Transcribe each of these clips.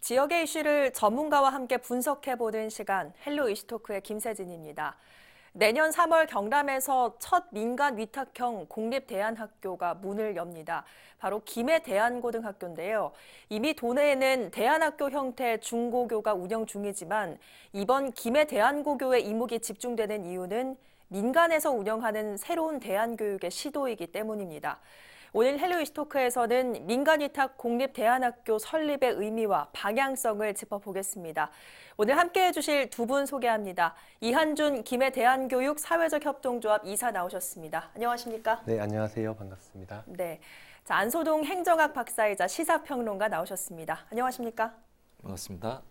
지역의 이슈를 전문가와 함께 분석해보는 시간 헬로 이슈토크의 김세진입니다. 내년 3월 경남에서 첫 민간 위탁형 공립대안학교가 문을 엽니다. 바로 김해 대안고등학교인데요. 이미 도내에는 대안학교 형태 중고교가 운영 중이지만 이번 김해 대안고교의 이목이 집중되는 이유는 민간에서 운영하는 새로운 대안교육의 시도이기 때문입니다. 오늘 헬로 이슈토크에서는 민간위탁 공립대안학교 설립의 의미와 방향성을 짚어보겠습니다. 오늘 함께해 주실 두 분 소개합니다. 이한준 김해 대안교육 사회적 협동조합 이사 나오셨습니다. 안녕하십니까? 네, 안녕하세요. 반갑습니다. 네. 자, 안소동 행정학 박사이자 시사평론가 나오셨습니다. 안녕하십니까? 반갑습니다.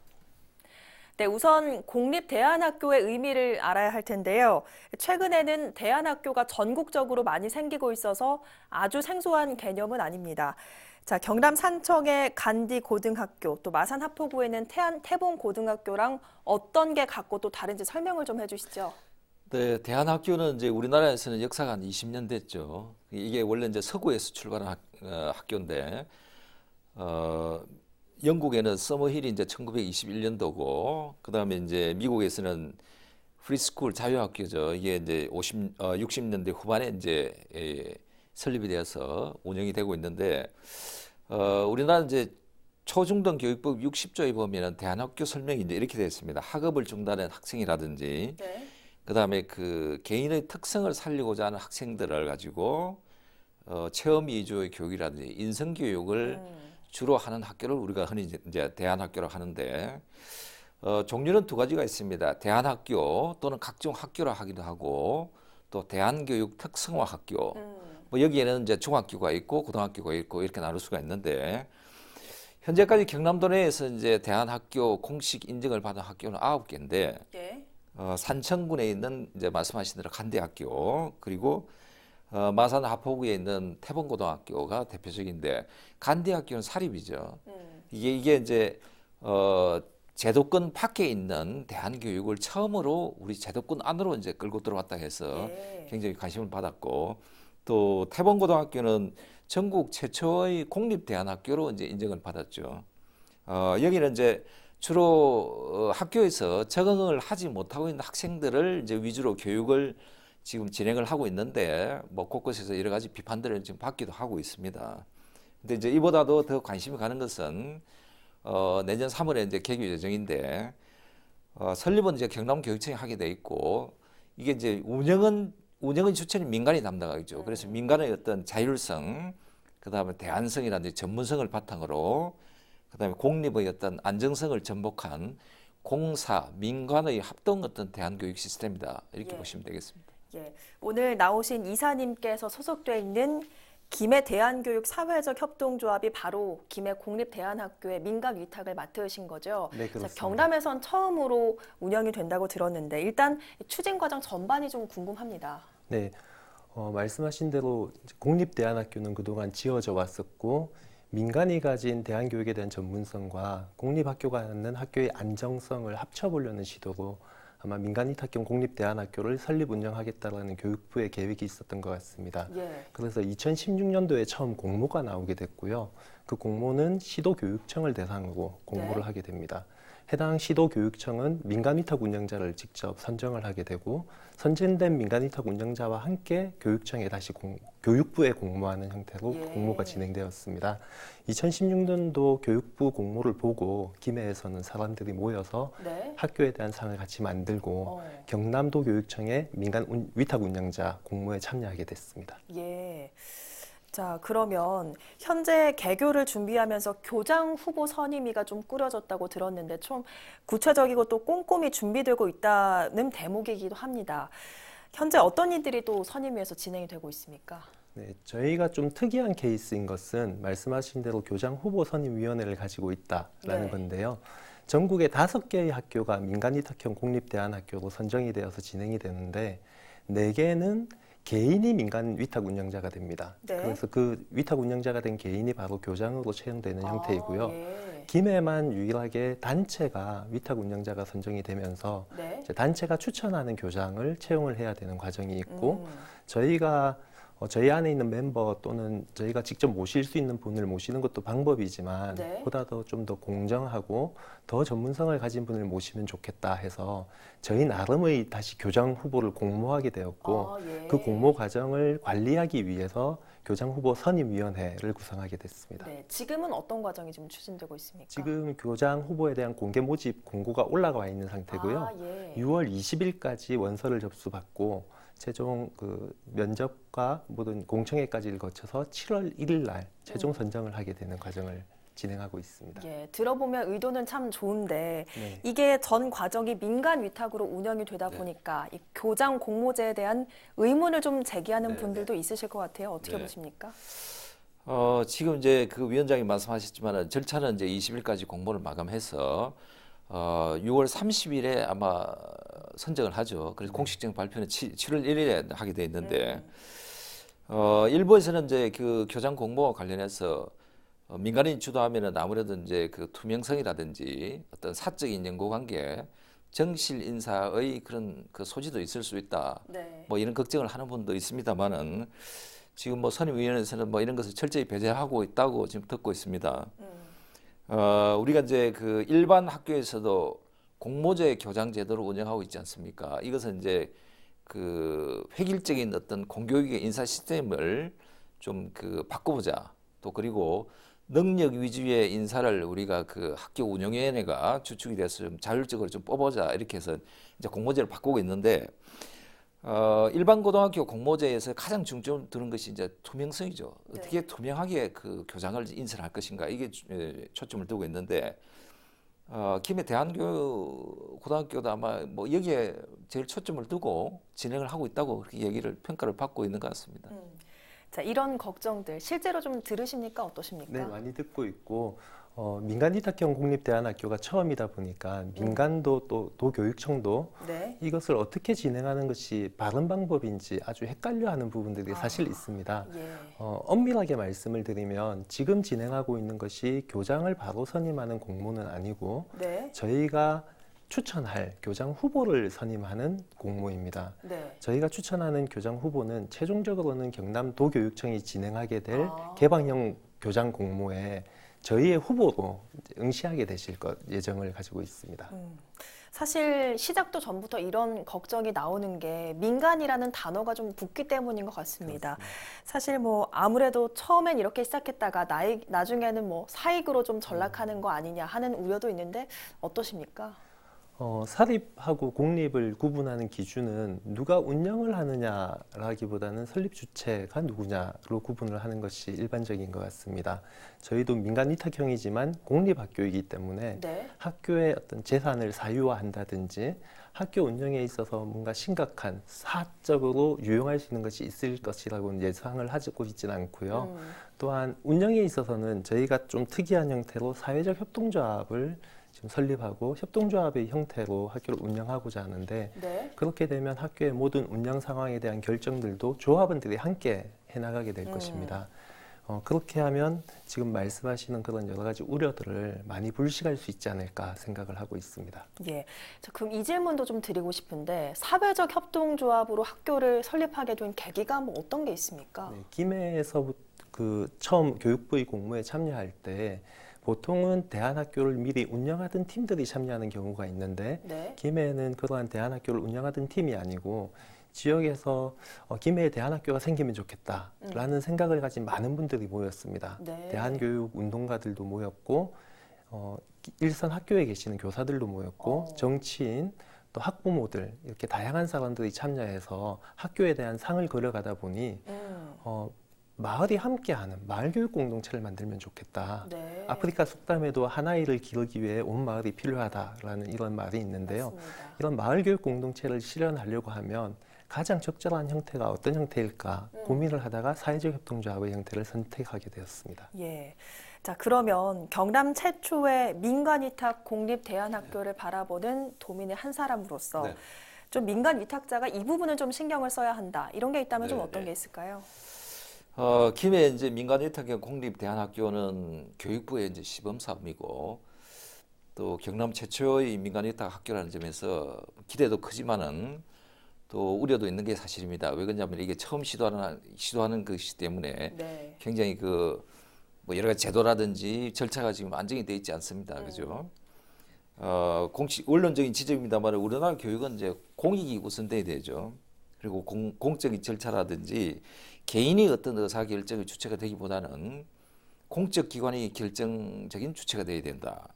네, 우선 공립대안학교의 의미를 알아야 할 텐데요. 최근에는 대안학교가 전국적으로 많이 생기고 있어서 아주 생소한 개념은 아닙니다. 자, 경남 산청의 간디 고등학교, 또 마산 하포구에는 태안 태봉 고등학교랑 어떤 게 같고 또 다른지 설명을 좀 해주시죠. 네, 대한학교는 이제 우리나라에서는 역사가 한 20년 됐죠. 이게 원래 이제 서구에서 출발한 학, 어, 학교인데, 어, 영국에는 서머힐이 이제 1921년도고, 그 다음에 이제 미국에서는 프리스쿨 자유학교죠. 이게 이제 50, 어, 60년대 후반에 이제 예, 설립이 되어서 운영이 되고 있는데, 어, 우리나라 이제 초중등 교육법 60조에 보면은 대한학교 설명이 이제 이렇게 되어 있습니다. 학업을 중단한 학생이라든지, 네. 그다음에 그 개인의 특성을 살리고자 하는 학생들을 가지고 어, 체험 위주의 교육이라든지 인성 교육을 주로 하는 학교를 우리가 흔히 이제- 대안학교로 하는데 어, 종류는 두 가지가 있습니다. 대안학교 또는 각종 학교라 하기도 하고 또 대안교육 특성화 학교. 뭐 여기에는 이제 중학교가 있고 고등학교가 있고 이렇게 나눌 수가 있는데 현재까지 경남도 내에서 이제 대안학교 공식 인정을 받은 학교는 아홉 개인데 예. 어, 산청군에 있는 이제 말씀하신 대로 간대학교 그리고 어, 마산 하포구에 있는 태봉고등학교가 대표적인데 간대학교는 사립이죠. 이게 이게 이제 어, 제도권 밖에 있는 대한교육을 처음으로 우리 제도권 안으로 이제 끌고 들어왔다 해서 예. 굉장히 관심을 받았고 또 태봉고등학교는 전국 최초의 공립 대안학교로 이제 인정을 받았죠. 어, 여기는 이제 주로 어, 학교에서 적응을 하지 못하고 있는 학생들을 이제 위주로 교육을 지금 진행을 하고 있는데 뭐 곳곳에서 여러 가지 비판들을 지금 받기도 하고 있습니다. 근데 이제 이보다도 더 관심이 가는 것은 어, 내년 3월에 이제 개교 예정인데 어, 설립은 이제 경남 교육청이 하게 돼 있고 이게 이제 운영은 운영의 주체는 민간이 담당하겠죠. 그래서 민간의 어떤 자율성, 그다음에 대안성이라든지 전문성을 바탕으로 그다음에 공립의 어떤 안정성을 전복한 공사, 민간의 합동 어떤 대안교육 시스템이다 이렇게 예. 보시면 되겠습니다. 예. 오늘 나오신 이사님께서 소속되어 있는 김해 대안교육 사회적 협동조합이 바로 김해 공립대안학교의 민간 위탁을 맡으신 거죠. 네, 자, 그렇습니다. 경남에선 처음으로 운영이 된다고 들었는데 일단 추진 과정 전반이 좀 궁금합니다. 네, 어, 말씀하신 대로 공립대안학교는 그동안 지어져 왔었고 민간이 가진 대안교육에 대한 전문성과 공립학교가 갖는 학교의 안정성을 합쳐보려는 시도로 아마 민간위탁형 공립대안학교를 설립 운영하겠다라는 교육부의 계획이 있었던 것 같습니다. 예. 그래서 2016년도에 처음 공모가 나오게 됐고요. 그 공모는 시도교육청을 대상으로 공모를 네. 하게 됩니다. 해당 시도교육청은 민간위탁 운영자를 직접 선정을 하게 되고 선정된 민간위탁 운영자와 함께 교육청에 다시 공- 교육부에 공모하는 형태로 예. 공모가 진행되었습니다. 2016년도 교육부 공모를 보고 김해에서는 사람들이 모여서 네. 학교에 대한 상을 같이 만들고 어. 경남도 교육청의 민간 운- 위탁 운영자 공모에 참여하게 됐습니다. 예. 자, 그러면 현재 개교를 준비하면서 교장 후보 선임위가 좀 꾸려졌다고 들었는데 좀 구체적이고 또 꼼꼼히 준비되고 있다는 대목이기도 합니다. 현재 어떤 일들이 또 선임위에서 진행이 되고 있습니까? 네, 저희가 좀 특이한 케이스인 것은 말씀하신 대로 교장 후보 선임위원회를 가지고 있다라는 네. 건데요. 전국에 다섯 개의 학교가 민간 위탁형 공립 대안 학교로 선정이 되어서 진행이 되는데 네 개는 개인이 민간 위탁 운영자가 됩니다. 네. 그래서 그 위탁 운영자가 된 개인이 바로 교장으로 채용되는 형태이고요. 아, 예. 김해만 유일하게 단체가 위탁 운영자가 선정이 되면서 네. 이제 단체가 추천하는 교장을 채용을 해야 되는 과정이 있고 음. 저희가 어, 저희 안에 있는 멤버 또는 저희가 직접 모실 수 있는 분을 모시는 것도 방법이지만 네. 보다 더 좀 더 공정하고 더 전문성을 가진 분을 모시면 좋겠다 해서 저희 나름의 다시 교장 후보를 공모하게 되었고 아, 예. 그 공모 과정을 관리하기 위해서 교장 후보 선임위원회를 구성하게 됐습니다. 네, 지금은 어떤 과정이 지금 추진되고 있습니까? 지금 교장 후보에 대한 공개 모집 공고가 올라와 있는 상태고요. 아, 예. 6월 20일까지 원서를 접수받고 최종 그 면접과 모든 공청회까지를 거쳐서 7월 1일 날 최종 선정을 하게 되는 과정을 진행하고 있습니다. 예, 들어보면 의도는 참 좋은데 네. 이게 전 과정이 민간 위탁으로 운영이 되다 네. 보니까 이 교장 공모제에 대한 의문을 좀 제기하는 네, 분들도 있으실 것 같아요. 어떻게 네. 보십니까? 어, 지금 이제 그 위원장이 말씀하셨지만 절차는 이제 20일까지 공모를 마감해서 어, 6월 30일에 아마 선정을 하죠. 그래서 공식적 발표는 7, 월 1일에 하게 돼 있는데 음. 어, 일부에서는 이제 그 교장 공모와 관련해서 어, 민간인 주도하면은 아무래도 이제 그 투명성이라든지 어떤 사적인 연고 관계, 정실 인사의 그런 그 소지도 있을 수 있다. 네. 뭐 이런 걱정을 하는 분도 있습니다만은 지금 뭐 선임위원회에서는 뭐 이런 것을 철저히 배제하고 있다고 지금 듣고 있습니다. 음. 어, 우리가 이제 그 일반 학교에서도 공모제 교장 제도를 운영하고 있지 않습니까? 이것은 이제 그 획일적인 어떤 공교육의 인사 시스템을 좀 그 바꿔보자. 또 그리고 능력 위주의 인사를 우리가 그 학교 운영위원회가 주축이 돼서 좀 자율적으로 좀 뽑아보자. 이렇게 해서 이제 공모제를 바꾸고 있는데 어, 일반 고등학교 공모제에서 가장 중점 두는 것이 이제 투명성이죠. 네. 어떻게 투명하게 그 교장을 인선할 것인가 이게 초점을 두고 있는데 어, 김해 대한교 고등학교도 아마 뭐 여기에 제일 초점을 두고 진행을 하고 있다고 그렇게 얘기를 평가를 받고 있는 것 같습니다. 음. 자, 이런 걱정들 실제로 좀 들으십니까? 어떠십니까? 네, 많이 듣고 있고 어, 민간 위탁형 공립대안학교가 처음이다 보니까 민간도 또 도교육청도 네. 이것을 어떻게 진행하는 것이 바른 방법인지 아주 헷갈려하는 부분들이 사실 아. 있습니다. 예. 어, 엄밀하게 말씀을 드리면 지금 진행하고 있는 것이 교장을 바로 선임하는 공모는 아니고 네. 저희가 추천할 교장 후보를 선임하는 공모입니다. 네. 저희가 추천하는 교장 후보는 최종적으로는 경남 도교육청이 진행하게 될 아. 개방형 교장 공모에 저희의 후보로 응시하게 되실 것 예정을 가지고 있습니다. 음. 사실 시작도 전부터 이런 걱정이 나오는 게 민간이라는 단어가 좀 붙기 때문인 것 같습니다. 사실 뭐 아무래도 처음엔 이렇게 시작했다가 나이, 나중에는 뭐 사익으로 좀 전락하는 거 아니냐 하는 우려도 있는데 어떠십니까? 어, 사립하고 공립을 구분하는 기준은 누가 운영을 하느냐라기보다는 설립 주체가 누구냐로 구분을 하는 것이 일반적인 것 같습니다. 저희도 민간 위탁형이지만 공립 학교이기 때문에 네. 학교의 어떤 재산을 사유화한다든지 학교 운영에 있어서 뭔가 심각한 사적으로 유용할 수 있는 것이 있을 것이라고는 예상을 하고 있지는 않고요. 음. 또한 운영에 있어서는 저희가 좀 특이한 형태로 사회적 협동조합을 지금 설립하고 협동조합의 형태로 학교를 운영하고자 하는데 네. 그렇게 되면 학교의 모든 운영 상황에 대한 결정들도 조합원들이 함께 해나가게 될 음. 것입니다. 어, 그렇게 하면 지금 말씀하시는 그런 여러 가지 우려들을 많이 불식할 수 있지 않을까 생각을 하고 있습니다. 예. 자, 그럼 이 질문도 좀 드리고 싶은데 사회적 협동조합으로 학교를 설립하게 된 계기가 뭐 어떤 게 있습니까? 네, 김해에서 그 처음 교육부의 공모에 참여할 때 보통은 대안학교를 미리 운영하던 팀들이 참여하는 경우가 있는데 네. 김해는 그러한 대안학교를 운영하던 팀이 아니고 지역에서 어, 김해에 대안학교가 생기면 좋겠다라는 생각을 가진 많은 분들이 모였습니다. 네. 대한교육 운동가들도 모였고 어, 일선 학교에 계시는 교사들도 모였고 어. 정치인 또 학부모들 이렇게 다양한 사람들이 참여해서 학교에 대한 상을 그려가다 보니 음. 어, 마을이 함께하는 마을 교육 공동체를 만들면 좋겠다. 네. 아프리카 속담에도 한 아이를 기르기 위해 온 마을이 필요하다라는 이런 말이 있는데요. 맞습니다. 이런 마을 교육 공동체를 실현하려고 하면 가장 적절한 형태가 어떤 형태일까 음. 고민을 하다가 사회적 협동조합의 형태를 선택하게 되었습니다. 예. 자, 그러면 경남 최초의 민간 위탁 공립 대안학교를 바라보는 도민의 한 사람으로서 네. 좀 민간 위탁자가 이 부분을 좀 신경을 써야 한다. 이런 게 있다면 좀 네, 어떤 네. 게 있을까요? 어, 김해 이제 민간 위탁형 공립 대안학교는 교육부의 이제 시범 사업이고 또 경남 최초의 민간 위탁 학교라는 점에서 기대도 크지만은 또 우려도 있는 게 사실입니다. 왜 그러냐면 이게 처음 시도하는 시도하는 것이기 때문에 네. 굉장히 그 뭐 여러 가지 제도라든지 절차가 지금 안정이 돼 있지 않습니다. 그죠? 어, 공식 원론적인 지적입니다만 우리나라 교육은 이제 공익이 우선돼야 되죠. 그리고 공, 공적인 절차라든지 개인이 어떤 의사 결정의 주체가 되기보다는 공적 기관이 결정적인 주체가 돼야 된다.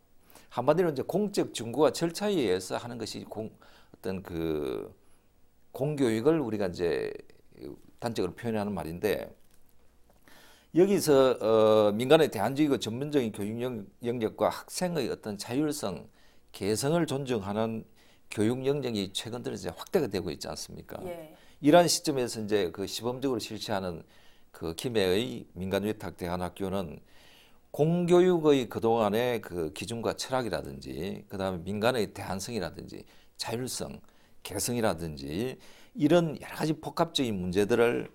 한마디로 이제 공적 준거와 절차에 의해서 하는 것이 공, 어떤 그 공교육을 우리가 이제 단적으로 표현하는 말인데 여기서 어, 민간의 대안적이고 전문적인 교육 영- 영역과 학생의 어떤 자율성, 개성을 존중하는 교육 영역이 최근 들어 이제 확대가 되고 있지 않습니까? 예. 이러한 시점에서 이제 그 시범적으로 실시하는 그 김해의 민간위탁 대안학교는 공교육의 그동안의 그 기준과 철학이라든지 그다음에 민간의 대안성이라든지 자율성, 개성이라든지 이런 여러 가지 복합적인 문제들을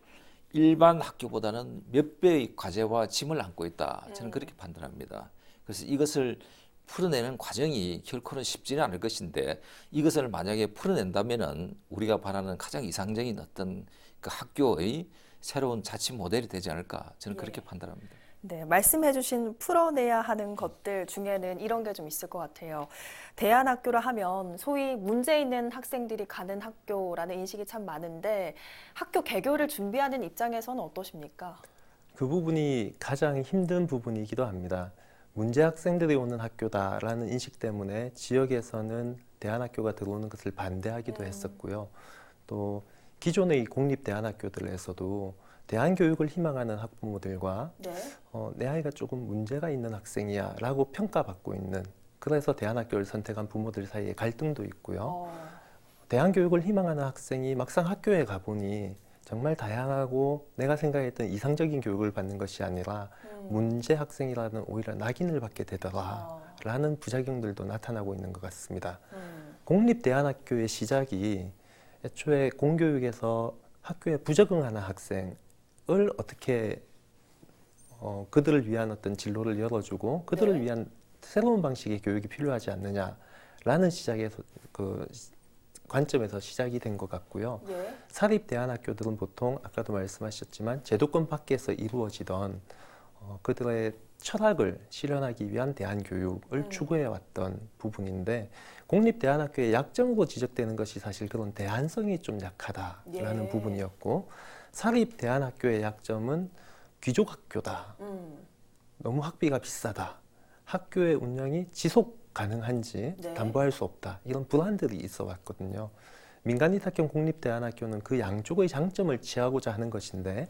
일반 학교보다는 몇 배의 과제와 짐을 안고 있다. 저는 그렇게 판단합니다. 그래서 이것을 풀어내는 과정이 결코는 쉽지는 않을 것인데 이것을 만약에 풀어낸다면은 우리가 바라는 가장 이상적인 어떤 그 학교의 새로운 자치 모델이 되지 않을까 저는 그렇게 판단합니다. 네, 말씀해주신 풀어내야 하는 것들 중에는 이런 게 좀 있을 것 같아요. 대안학교라 하면 소위 문제 있는 학생들이 가는 학교라는 인식이 참 많은데 학교 개교를 준비하는 입장에서는 어떠십니까? 그 부분이 가장 힘든 부분이기도 합니다. 문제 학생들이 오는 학교다라는 인식 때문에 지역에서는 대안학교가 들어오는 것을 반대하기도 음. 했었고요. 또 기존의 공립 대안학교들에서도 대안교육을 희망하는 학부모들과 네. 어, 내 아이가 조금 문제가 있는 학생이야 라고 평가받고 있는 그래서 대안학교를 선택한 부모들 사이에 갈등도 있고요. 어, 대안교육을 희망하는 학생이 막상 학교에 가보니 정말 다양하고 내가 생각했던 이상적인 교육을 받는 것이 아니라 음. 문제 학생이라는 오히려 낙인을 받게 되더라 아, 라는 부작용들도 나타나고 있는 것 같습니다. 음. 공립 대안학교의 시작이 애초에 공교육에서 학교에 부적응하는 학생을 어떻게 어, 그들을 위한 어떤 진로를 열어주고 그들을 네. 위한 새로운 방식의 교육이 필요하지 않느냐라는 시작에서 그 관점에서 시작이 된 것 같고요. 예. 사립 대안학교들은 보통 아까도 말씀하셨지만 제도권 밖에서 이루어지던 어, 그들의 철학을 실현하기 위한 대안 교육을 음. 추구해 왔던 부분인데 공립 대안학교의 약점으로 지적되는 것이 사실 그런 대안성이 좀 약하다라는 예. 부분이었고 사립 대안학교의 약점은 귀족 학교다. 음. 너무 학비가 비싸다. 학교의 운영이 지속 가능한지 네. 담보할 수 없다. 이런 불안들이 있어 왔거든요. 민간위탁형 공립대안학교는 그 양쪽의 장점을 취하고자 하는 것인데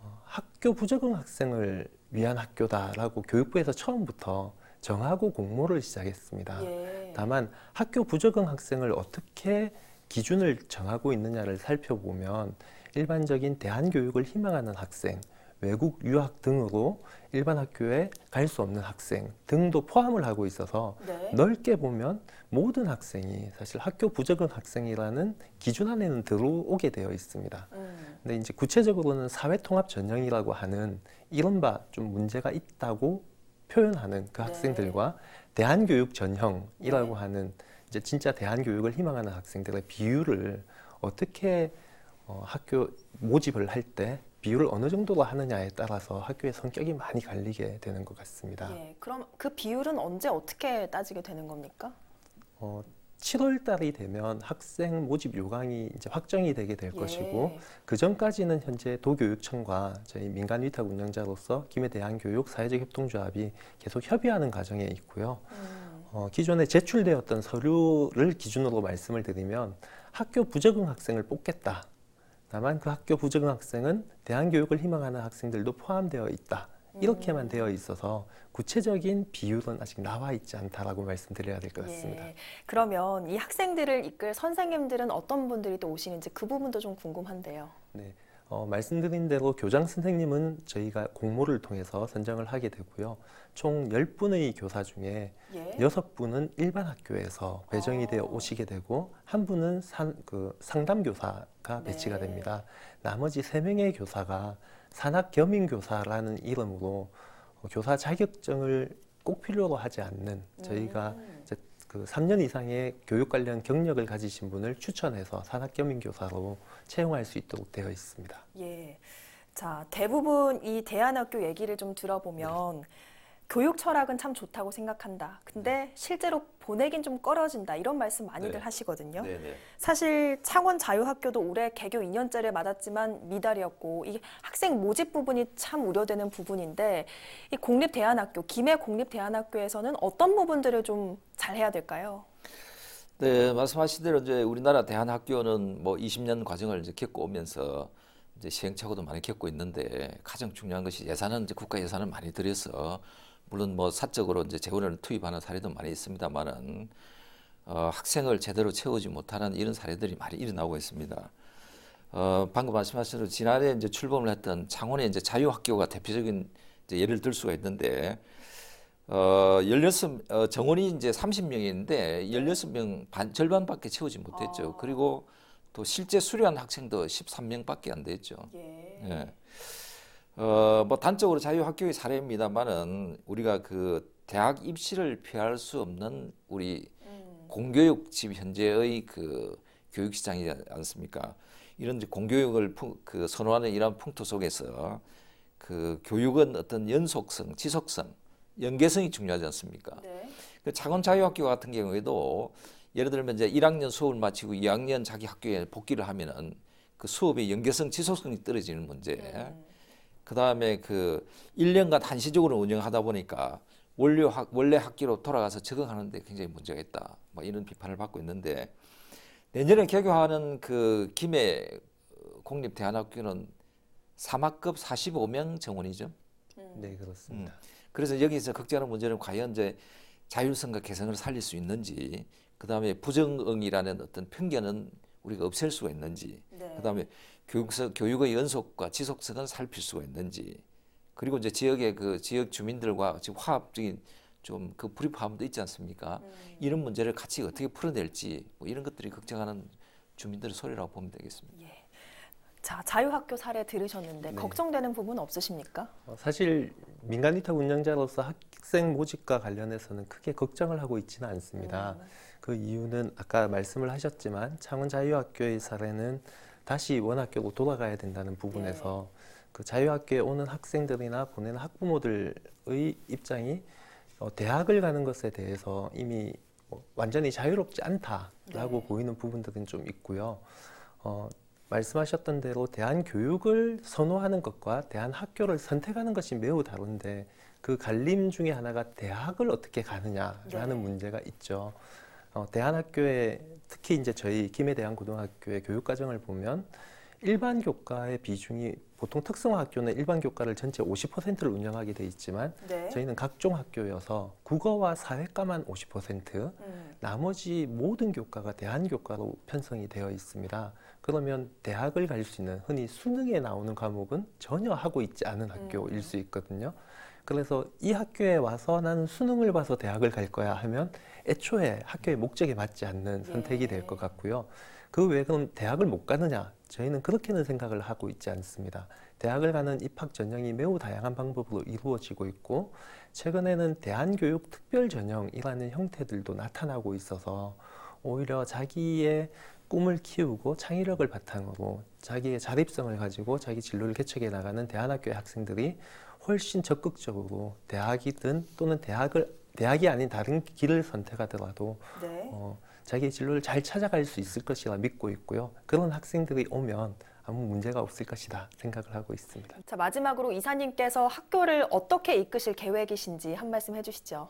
어, 학교 부적응 학생을 위한 학교다라고 교육부에서 처음부터 정하고 공모를 시작했습니다. 예. 다만 학교 부적응 학생을 어떻게 기준을 정하고 있느냐를 살펴보면 일반적인 대안교육을 희망하는 학생, 외국 유학 등으로 일반 학교에 갈 수 없는 학생 등도 포함을 하고 있어서 네. 넓게 보면 모든 학생이 사실 학교 부적응 학생이라는 기준 안에는 들어오게 되어 있습니다. 음. 근데 이제 구체적으로는 사회 통합 전형이라고 하는 이른바 좀 문제가 있다고 표현하는 그 네. 학생들과 대한교육 전형이라고 네. 하는 이제 진짜 대한교육을 희망하는 학생들의 비율을 어떻게 어, 학교 모집을 할때 비율을 어느 정도로 하느냐에 따라서 학교의 성격이 많이 갈리게 되는 것 같습니다. 예. 그럼 그 비율은 언제 어떻게 따지게 되는 겁니까? 어, 7월 달이 되면 학생 모집 요강이 이제 확정이 되게 될 것이고 예. 그 전까지는 현재 도교육청과 저희 민간 위탁 운영자로서 김해 대한교육 사회적 협동조합이 계속 협의하는 과정에 있고요. 음. 어, 기존에 제출되었던 서류를 기준으로 말씀을 드리면 학교 부적응 학생을 뽑겠다. 다만 그 학교 부적응 학생은 대한교육을 희망하는 학생들도 포함되어 있다. 이렇게만 음. 되어 있어서 구체적인 비율은 아직 나와 있지 않다라고 말씀드려야 될 것 같습니다. 예. 그러면 이 학생들을 이끌 선생님들은 어떤 분들이 또 오시는지 그 부분도 좀 궁금한데요. 네, 어, 말씀드린 대로 교장 선생님은 저희가 공모를 통해서 선정을 하게 되고요. 총 10분의 교사 중에 예. 여섯 분은 일반 학교에서 배정이 되어 어. 오시게 되고 한 분은 산, 그 상담 교사가 네. 배치가 됩니다. 나머지 세 명의 교사가 산학 겸임 교사라는 이름으로 어, 교사 자격증을 꼭 필요로 하지 않는 저희가 음. 그 3년 이상의 교육 관련 경력을 가지신 분을 추천해서 산학겸임 교사로 채용할 수 있도록 되어 있습니다. 예. 자, 대부분 이 대안학교 얘기를 좀 들어보면 교육 철학은 참 좋다고 생각한다. 근데 실제로 보내긴 좀 꺼려진다. 이런 말씀 많이들 네. 하시거든요. 네 네. 사실 창원 자유학교도 올해 개교 2년째를 맞았지만 미달이었고 이 학생 모집 부분이 참 우려되는 부분인데 이 공립대안학교, 김해 공립대안학교에서는 어떤 부분들을 좀 잘해야 될까요? 네, 말씀하신 대로 이제 우리나라 대한학교는 뭐 20년 과정을 이제 겪고 오면서 이제 시행착오도 많이 겪고 있는데 가장 중요한 것이 예산은 이제 국가 예산을 많이 들여서 물론 뭐 사적으로 이제 재원을 투입하는 사례도 많이 있습니다만은 어, 학생을 제대로 채우지 못하는 이런 사례들이 많이 일어나고 있습니다. 어, 방금 말씀하신 대로 지난해 이제 출범을 했던 창원의 이제 자유학교가 대표적인 이제 예를 들 수가 있는데 어, 16, 어, 정원이 이제 30명인데 16명 반, 절반밖에 채우지 못했죠. 아. 그리고 또 실제 수료한 학생도 13명밖에 안 됐죠. 예. 예. 어, 뭐 단적으로 자유학교의 사례입니다만은 우리가 그 대학 입시를 피할 수 없는 우리 음. 공교육 지금 현재의 그 교육 시장이지 않습니까? 이런 공교육을 풍- 그 선호하는 이러한 풍토 속에서 그 교육은 어떤 연속성, 지속성, 연계성이 중요하지 않습니까? 네. 그 창원 자유학교 같은 경우에도 예를 들면 이제 1학년 수업을 마치고 2학년 자기 학교에 복귀를 하면은 그 수업의 연계성, 지속성이 떨어지는 문제. 음. 그 다음에 그 1년간 한시적으로 운영하다 보니까 원래, 학, 원래 학기로 돌아가서 적응하는데 굉장히 문제가 있다. 뭐 이런 비판을 받고 있는데 내년에 개교하는 그 김해 공립대안학교는 3학급 45명 정원이죠. 음. 네, 그렇습니다. 그래서 여기서 걱정하는 문제는 과연 이제 자율성과 개성을 살릴 수 있는지, 그 다음에 부정응이라는 어떤 편견은 우리가 없앨 수가 있는지, 네. 그 다음에 교육서, 교육의 연속과 지속성은 살필 수가 있는지, 그리고 이제 지역의 그 지역 주민들과 지금 화합적인 좀 그 불입화함도 있지 않습니까? 음. 이런 문제를 같이 어떻게 풀어낼지, 뭐 이런 것들이 걱정하는 주민들의 소리라고 보면 되겠습니다. 예. 자, 자유학교 사례 들으셨는데 네. 걱정되는 부분 없으십니까? 어, 사실 민간 위탁 운영자로서 학생 모집과 관련해서는 크게 걱정을 하고 있지는 않습니다. 음. 그 이유는 아까 말씀을 하셨지만 창원 자유학교의 사례는 다시 원학교로 돌아가야 된다는 부분에서 그 자유학교에 오는 학생들이나 보내는 학부모들의 입장이 어, 대학을 가는 것에 대해서 이미 뭐 완전히 자유롭지 않다라고 네. 보이는 부분들은 좀 있고요. 어, 말씀하셨던 대로 대한 교육을 선호하는 것과 대한 학교를 선택하는 것이 매우 다른데 그 갈림 중에 하나가 대학을 어떻게 가느냐라는 네. 문제가 있죠. 어, 대한학교에 특히 이제 저희 김해대한고등학교의 교육과정을 보면 일반 교과의 비중이 보통 특성화 학교는 일반 교과를 전체 50%를 운영하게 돼 있지만 네. 저희는 각종 학교여서 국어와 사회과만 50%, 음. 나머지 모든 교과가 대한 교과로 편성이 되어 있습니다. 그러면 대학을 갈 수 있는 흔히 수능에 나오는 과목은 전혀 하고 있지 않은 학교일 음. 수 있거든요. 그래서 이 학교에 와서 나는 수능을 봐서 대학을 갈 거야 하면 애초에 학교의 목적에 맞지 않는 선택이 될것 예. 같고요. 그 외에 그럼 대학을 못 가느냐? 저희는 그렇게는 생각을 하고 있지 않습니다. 대학을 가는 입학 전형이 매우 다양한 방법으로 이루어지고 있고 최근에는 대한교육 특별 전형이라는 형태들도 나타나고 있어서 오히려 자기의 꿈을 키우고 창의력을 바탕으로 자기의 자립성을 가지고 자기 진로를 개척해 나가는 대안학교의 학생들이 훨씬 적극적으로 대학이든 또는 대학을 대학이 아닌 다른 길을 선택하더라도 네. 어, 자기의 진로를 잘 찾아갈 수 있을 것이라 믿고 있고요. 그런 학생들이 오면 아무 문제가 없을 것이다 생각을 하고 있습니다. 자, 마지막으로 이사님께서 학교를 어떻게 이끄실 계획이신지 한 말씀 해주시죠.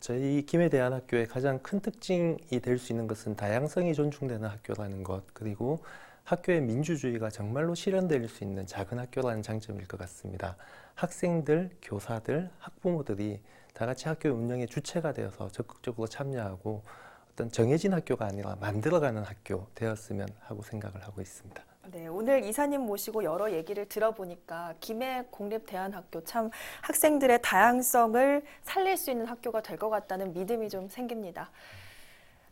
저희 김해대안학교의 가장 큰 특징이 될 수 있는 것은 다양성이 존중되는 학교라는 것 그리고 학교의 민주주의가 정말로 실현될 수 있는 작은 학교라는 장점일 것 같습니다. 학생들, 교사들, 학부모들이 다 같이 학교 운영의 주체가 되어서 적극적으로 참여하고 어떤 정해진 학교가 아니라 만들어가는 학교 되었으면 하고 생각을 하고 있습니다. 네, 오늘 이사님 모시고 여러 얘기를 들어보니까 김해 공립대안학교 참 학생들의 다양성을 살릴 수 있는 학교가 될 것 같다는 믿음이 좀 생깁니다.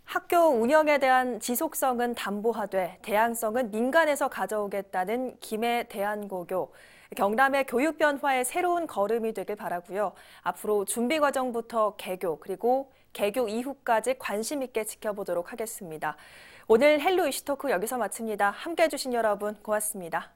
학교 운영에 대한 지속성은 담보하되 대안성은 민간에서 가져오겠다는 김해 대안고교. 경남의 교육 변화의 새로운 걸음이 되길 바라고요. 앞으로 준비 과정부터 개교 그리고 개교 이후까지 관심 있게 지켜보도록 하겠습니다. 오늘 헬로 이슈토크 여기서 마칩니다. 함께해 주신 여러분 고맙습니다.